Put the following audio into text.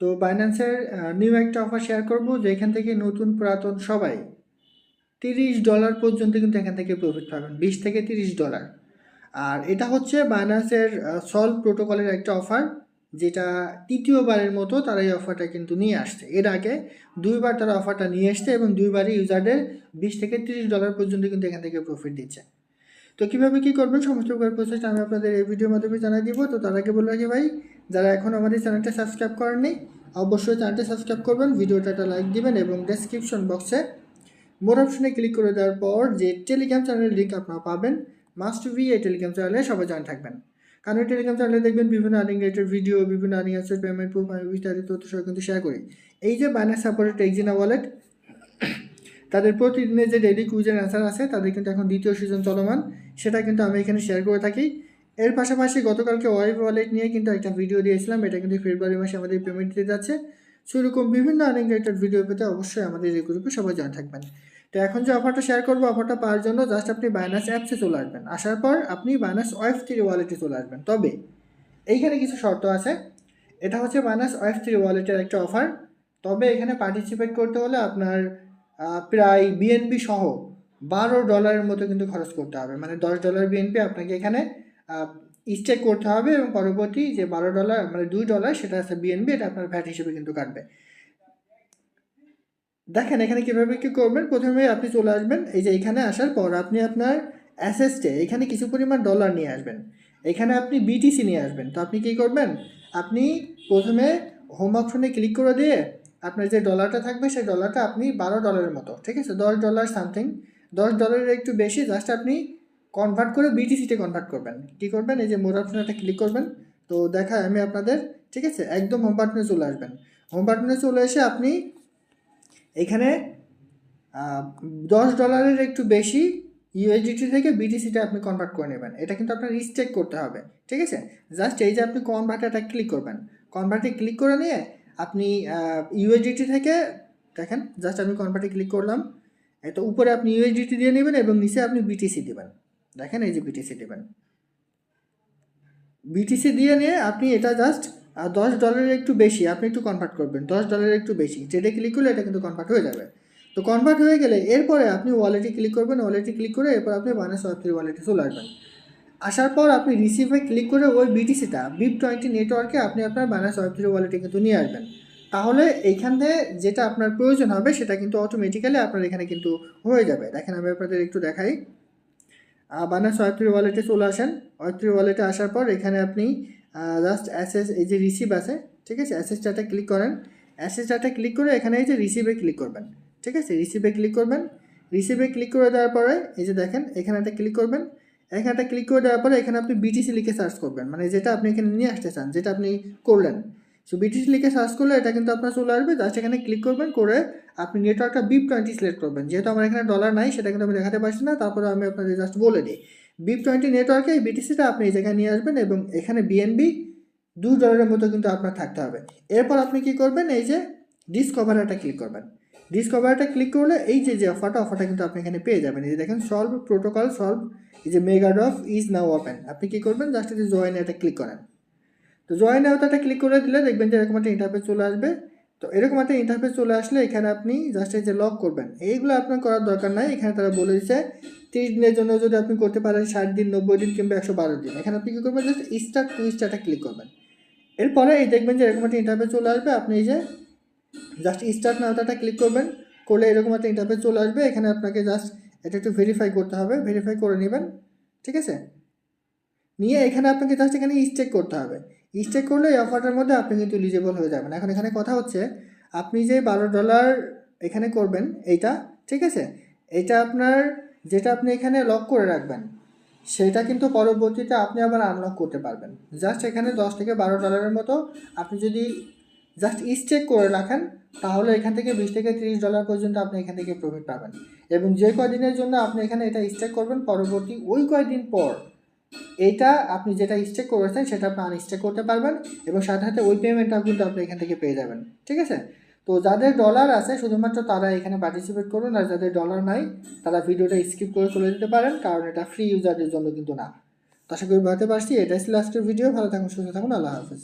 তো বাইন্যান্সের নিউ একটা অফার শেয়ার করব যেখান থেকে নতুন পুরাতন সবাই তিরিশ ডলার পর্যন্ত কিন্তু এখান থেকে প্রফিট পাবেন, বিশ থেকে তিরিশ ডলার আর এটা হচ্ছে বাইন্যান্সের সলভ প্রোটোকলের একটা অফার যেটা তৃতীয়বারের মতো তারা এই অফারটা কিন্তু নিয়ে আসছে। এর আগে দুইবার তারা অফারটা নিয়ে এসছে এবং দুইবারই ইউজারদের বিশ থেকে তিরিশ ডলার পর্যন্ত কিন্তু এখান থেকে প্রফিট দিচ্ছে। তো কীভাবে কী করবেন, সমস্ত প্রসেসটা আমি আপনাদের এই ভিডিওর মাধ্যমে জানাই দিব। তো তার আগে বলে রাখি ভাই যারা এখন আমাদের চ্যানেলটা সাবস্ক্রাইব করেননি, অবশ্যই চ্যানেলটা সাবস্ক্রাইব করবেন, ভিডিওটা একটা লাইক দিবেন এবং ডেসক্রিপশন বক্সে মোর অপশনে ক্লিক করে দেওয়ার পর যে টেলিগ্রাম চ্যানেলের লিঙ্ক আপনারা পাবেন মাস্ট বি এই টেলিগ্রাম চ্যানেলে সবাই জয়েন থাকবেন। কারণ টেলিগ্রাম চ্যানেলে দেখবেন বিভিন্ন আর্নিং রেটের ভিডিও বিভিন্ন আর্নিং অ্যাসের পেমেন্ট প্রুফ আমি ইত্যাদি তথ্য সহ কিন্তু শেয়ার করি। এই যে বাইনাস সাপোর্টেড এক্সিনা ওয়ালেট তাদের প্রতিদিনের যে ডেইলি কুইজের অ্যান্সার আছে, তাদের কিন্তু এখন দ্বিতীয় সিজন চলমান, সেটা কিন্তু আমি এখানে শেয়ার করে থাকি। এর পাশাপাশি গতকালকে ওয়াইফ ওয়ালেট নিয়ে কিন্তু একটা ভিডিও দিয়েছিলাম। এটা কিন্তু ফেব্রুয়ারি মাসে আমাদের পেমেন্ট দিতে যাচ্ছে। সেরকম বিভিন্ন আর্নিং রেটেড ভিডিও পেতে অবশ্যই আমাদের এই গ্রুপে সবাই জয়েন থাকবেন। তো এখন যে অফারটা শেয়ার করব অফারটা পাওয়ার জন্য জাস্ট আপনি বাইনাস অ্যাপসে চলে আসবেন। আসার পর আপনি বাইনাস ওয়েব থ্রি ওয়ালেটে চলে আসবেন। তবে এইখানে কিছু শর্ত আছে। এটা হচ্ছে বাইনাস ওয়েব থ্রি ওয়ালেটের একটা অফার তবে এখানে পার্টিসিপেট করতে হলে আপনার প্রায় বিএনপি সহ বারো ডলারের মতো কিন্তু খরচ করতে হবে। মানে দশ ডলার বিএনপি আপনাকে এখানে স্টেক করতে হবে এবং পরবর্তী যে বারো ডলার মানে দুই ডলার সেটা আছে বিএনবি এটা আপনার ভ্যাট হিসেবে কিন্তু কাটবে। দেখেন এখানে কীভাবে কী করবেন? প্রথমে আপনি চলে আসবেন, এই যে এখানে আসার পর আপনি আপনার অ্যাসেস্টে এখানে কিছু পরিমাণ ডলার নিয়ে আসবেন। এখানে আপনি বিটিসি নিয়ে আসবেন। তো আপনি কী করবেন? আপনি প্রথমে হোম অপশনে ক্লিক করে দিয়ে আপনার যে ডলারটা থাকবে, সেই ডলারটা আপনি বারো ডলারের মতো, ঠিক আছে? দশ ডলার সামথিং দশ ডলারের একটু বেশি জাস্ট আপনি কনভার্ট করে বিটিসিতে কনভার্ট করবেন। কী করবেন? এই যে মোর অপশনটা ক্লিক করবেন। তো দেখায় আমি আপনাদের, ঠিক আছে? একদম হোম বাটনে চলে আসবেন। হোম বাটনে চলে এসে আপনি এখানে দশ ডলারের একটু বেশি ইউএসডিটি থেকে বিটিসিটা আপনি কনভার্ট করে নেবেন। এটা কিন্তু আপনার রিস্টেক করতে হবে, ঠিক আছে? জাস্ট এই যে আপনি কনভার্টারটা ক্লিক করবেন। কনভার্টে ক্লিক করে নিয়ে আপনি ইউএসডিটি থেকে, দেখেন জাস্ট আমি কনভার্টে ক্লিক করলাম। তো উপরে আপনি ইউএসডিটি দিয়ে নেবেন এবং নিচে আপনি বিটিসি দেবেন। দেখেন এই যে বিটিসি দেবেন। বিটিসি দিয়ে নিয়ে আপনি এটা জাস্ট দশ ডলারের একটু বেশি, আপনি একটু কনভার্ট করবেন, দশ ডলারের একটু বেশি। যেটা ক্লিক করলে এটা কিন্তু কনভার্ট হয়ে যাবে। তো কনভার্ট হয়ে গেলে এরপরে আপনি ওয়ালেটে ক্লিক করবেন ওয়ালেটে ক্লিক করে এরপর আপনি বানাস থ্রি ওয়ালেটে চলে আসবেন। আসার পর আপনি রিসিভে ক্লিক করে ওই বিটিসিটা বিপ টোয়েন্টি নেটওয়ার্কে আপনি আপনার বানাস থ্রি ওয়ালেটে কিন্তু নিয়ে আসবেন। তাহলে এইখান থেকে যেটা আপনার প্রয়োজন হবে, সেটা কিন্তু অটোমেটিক্যালি আপনার এখানে কিন্তু হয়ে যাবে। দেখেন আমি আপনাদের একটু দেখাই। বানাস থ্রি ওয়ালেটে চলে আসেন। থ্রি ওয়ালেটে আসার পর এখানে আপনি জাস্ট অ্যাসেস এই যে রিসিভ আছে, ঠিক আছে? অ্যাসেস ডাটা ক্লিক করেন। অ্যাসেস ডাটা ক্লিক করে এখানে এই যে রিসিভে ক্লিক করবেন, ঠিক আছে? রিসিভে ক্লিক করবেন। রিসিভে ক্লিক করে দেওয়ার পরে, এই যে দেখেন, এখানে একটা ক্লিক করবেন। এখানে একটা ক্লিক করে দেওয়ার পরে এখানে আপনি বিটিসি লিখে সার্চ করবেন। মানে যেটা আপনি এখানে নিয়ে আসতে চান, যেটা আপনি করলেন। সো বিটিসি লিখে সার্চ করলে এটা কিন্তু আপনার চলে আসবে। জাস্ট এখানে ক্লিক করবেন, করে আপনি নেটওয়ার্কটা বিপ টোয়েন্টি সিলেক্ট করবেন। যেহেতু আমার এখানে ডলার নাই, সেটা কিন্তু আমি দেখাতে পারছি না, তারপরে আমি আপনাদের জাস্ট বলে দিই। বিপ টোয়েন্টি নেটওয়ার্কে এই বিটিসিটা আপনি এই জায়গায় নিয়ে আসবেন এবং এখানে বিএনবি দু ডলারের মতো কিন্তু আপনার থাকতে হবে। এরপর আপনি কি করবেন, এই যে ডিসকভারাটা ক্লিক করবেন। ডিসকভারটা ক্লিক করলে এই যে যে অফারটা অফারটা কিন্তু আপনি এখানে পেয়ে যাবেন। এই যে দেখেন সলভ প্রোটোকল সলভ এই যে ডফ ইজ নাও ওপেন আপনি কি করবেন জাস্ট এই জয়েন এটা ক্লিক করেন। তো জয়েন আওতাটা ক্লিক করে দিলে দেখবেন যে এরকম একটা ইন্টারফেস চলে আসবে। তো এরকম একটা ইন্টারফেস চলে আসলে এখানে আপনি জাস্ট এই যে লক করবেন। এইগুলো আপনার করার দরকার নাই। এখানে তারা বলে দিচ্ছে তিরিশ দিনের জন্য যদি আপনি করতে পারেন ষাট দিন, নব্বই দিন কিংবা একশো বারো দিন। এখানে আপনি কী করবেন? জাস্ট স্টার্ট টু স্টার্টটা ক্লিক করবেন। এরপরে এই দেখবেন যে এরকম একটা ইন্টারফেস চলে আসবে। আপনি এই যে জাস্ট স্টার্ট নাওতাটা ক্লিক করবেন। করলে এরকম একটা ইন্টারফেস চলে আসবে। এখানে আপনাকে জাস্ট এটা একটু ভেরিফাই করতে হবে। ভেরিফাই করে নেবেন। ঠিক আছে? নিয়ে এখানে আপনাকে জাস্ট এখানে স্টেক করতে হবে। স্টেক করলে এই অফারটার মধ্যে আপনি কিন্তু এলিজিবল হয়ে যাবেন। এখন এখানে কথা হচ্ছে, আপনি যে বারো ডলার এখানে করবেন, এইটা, ঠিক আছে? এটা আপনার, যেটা আপনি এখানে লক করে রাখবেন, সেটা কিন্তু পরবর্তীতে আপনি আবার আনলক করতে পারবেন। জাস্ট এখানে দশ থেকে বারো ডলারের মতো আপনি যদি জাস্ট স্টেক করে রাখেন, তাহলে এখান থেকে বিশ থেকে তিরিশ ডলার পর্যন্ত আপনি এখান থেকে প্রফিট পাবেন। এবং যে কয়দিনের জন্য আপনি এখানে এটা স্টেক করবেন, পরবর্তী ওই কয়দিন পর এইটা আপনি যেটা স্টেক করেছেন, সেটা আপনি আনস্টেক করতে পারবেন এবং সাথে সাথে ওই পেমেন্টটাও কিন্তু আপনি এখান থেকে পেয়ে যাবেন, ঠিক আছে? তো যাদের ডলার আছে, শুধুমাত্র তারা এখানে পার্টিসিপেট করুন, আর যাদের ডলার নাই, তারা ভিডিওটা স্কিপ করে চলে যেতে পারেন, কারণ এটা ফ্রি ইউজারদের জন্য কিন্তু না। আশা করি বুঝতে পারছি, এটাই ছিল আজকের ভিডিও ভালো থাকুন, সুস্থ থাকুন, আল্লাহ হাফিজ।